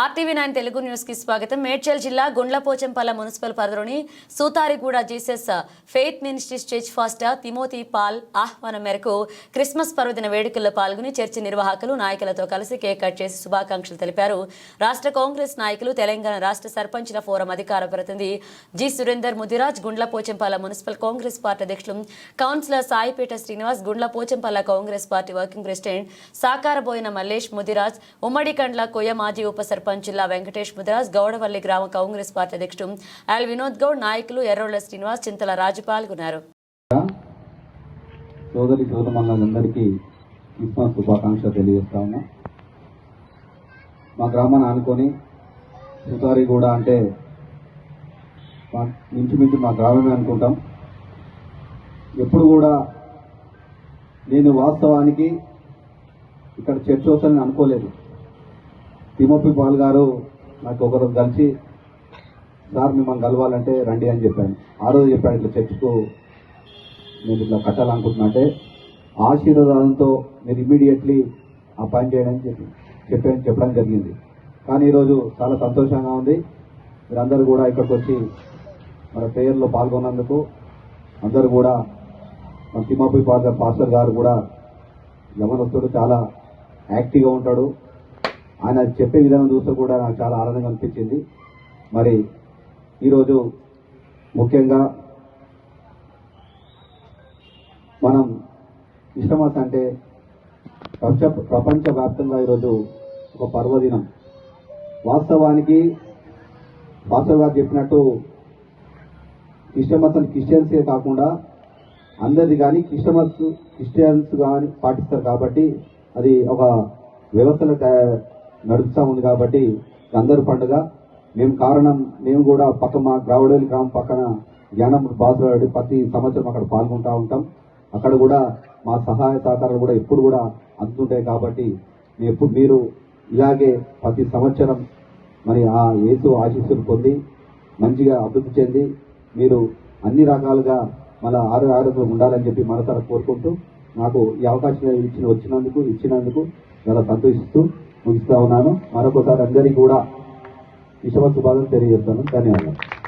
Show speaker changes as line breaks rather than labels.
RTV nine Telugu న్యూస్కి స్వాగతం. మేడ్చల్ జిల్లా గుండ్లపోచంపల్ల మున్సిపల్ పరిధిలోని Sutariguda Jesus Faith Ministries church pastor Timothy Paul ఆహ్వానం మేరకు క్రిస్మస్ పర్వదిన వేడుకల్లో పాల్గొని చర్చి నిర్వాహకులు నాయకులతో కలిసి కేక్ కట్ చేసి శుభాకాంక్షలు తెలిపారు. రాష్ట్ర కాంగ్రెస్ నాయకులు తెలంగాణ రాష్ట్ర సర్పంచ్ల ఫోరం అధికార ప్రతినిధి G Surender Mudiraj Gundlapochampally municipal Congress party అధ్యక్షులు councillor Saipeta Srinivas Gundlapochampally Congress party working president Sakaraboina Mallesh Mudiraj ఉమ్మడి కండ్ల కొయ్య మాజీ ఉప సర్పంచ్ జిల్లా వెంకటేష్ ముదిరాజ్ గౌడవల్లి గ్రామ కాంగ్రెస్ పార్టీ అధ్యక్షుడు ఎల్ వినోద్ గౌడ్ నాయకులు ఎర్రోళ్ళ శ్రీనివాస్ చింతల రాజు పాల్గొన్నారు
సోదరి సోదరులందరికీ క్రిస్మస్ శుభాకాంక్షలు తెలియజేస్తా ఉన్నా. మా గ్రామాన్ని ఆనుకొని సుతారి కూడా అంటే మా ఇంచుమించు మా గ్రామమే అనుకుంటాం. ఎప్పుడు కూడా నేను వాస్తవానికి ఇక్కడ చర్చ్ అవుతానని అనుకోలేదు. తిమోపి పాల్ గారు నాకు ఒకరు కలిసి సార్ మిమ్మల్ని కలవాలంటే రండి అని చెప్పాను. ఆ రోజు చెప్పాడు ఇట్లా చర్చ్కు నేను ఇట్లా కట్టాలనుకుంటున్నా అంటే ఆశీర్వాదంతో మీరు ఇమీడియట్లీ ఆ పని చేయడానికి చెప్పి చెప్పాను చెప్పడం జరిగింది. కానీ ఈరోజు చాలా సంతోషంగా ఉంది. మీరందరూ కూడా ఇక్కడికి వచ్చి మన ప్రేయర్లో పాల్గొన్నందుకు అందరూ కూడా మన తిమ్మపి పాస్టర్ గారు కూడా యమనస్తుడు చాలా యాక్టివ్గా ఉంటాడు. ఆయన చెప్పే విధానం చూస్తే కూడా నాకు చాలా ఆనందంగా అనిపించింది. మరి ఈరోజు ముఖ్యంగా మనం క్రిస్టమస్ అంటే ప్రపంచ ప్రపంచవ్యాప్తంగా ఈరోజు ఒక పర్వదినం. వాస్తవానికి పాస్టర్ గారు చెప్పినట్టు క్రిస్టమస్ అని క్రిస్టియన్సే కాకుండా అందరిది కానీ క్రిస్టమస్ క్రిస్టియన్స్ కానీ పాటిస్తారు కాబట్టి అది ఒక వ్యవస్థలో నడుస్తూ ఉంది కాబట్టి అందరు పండుగ. మేము కారణం మేము కూడా పక్క మా గ్రావడేలి గ్రామం పక్కన జ్ఞానం బాసులాడి ప్రతి సంవత్సరం అక్కడ పాల్గొంటూ ఉంటాం. అక్కడ కూడా మా సహాయ సహకారాలు కూడా ఎప్పుడు కూడా అందుతుంటాయి కాబట్టి ఎప్పుడు మీరు ఇలాగే ప్రతి సంవత్సరం మరి ఆ యేసు ఆశీస్సులు పొంది మంచిగా అభివృద్ధి చెంది మీరు అన్ని రకాలుగా మన ఆరోగ్య ఆరోగ్యం ఉండాలని చెప్పి మనసారా కోరుకుంటూ నాకు ఈ అవకాశం ఇచ్చిన వచ్చినందుకు ఇచ్చినందుకు చాలా సంతోషిస్తూ ముగిస్తా ఉన్నాను. మరొకసారి అందరికీ కూడా విషమ శుభాలను తెలియజేస్తాను. ధన్యవాదాలు.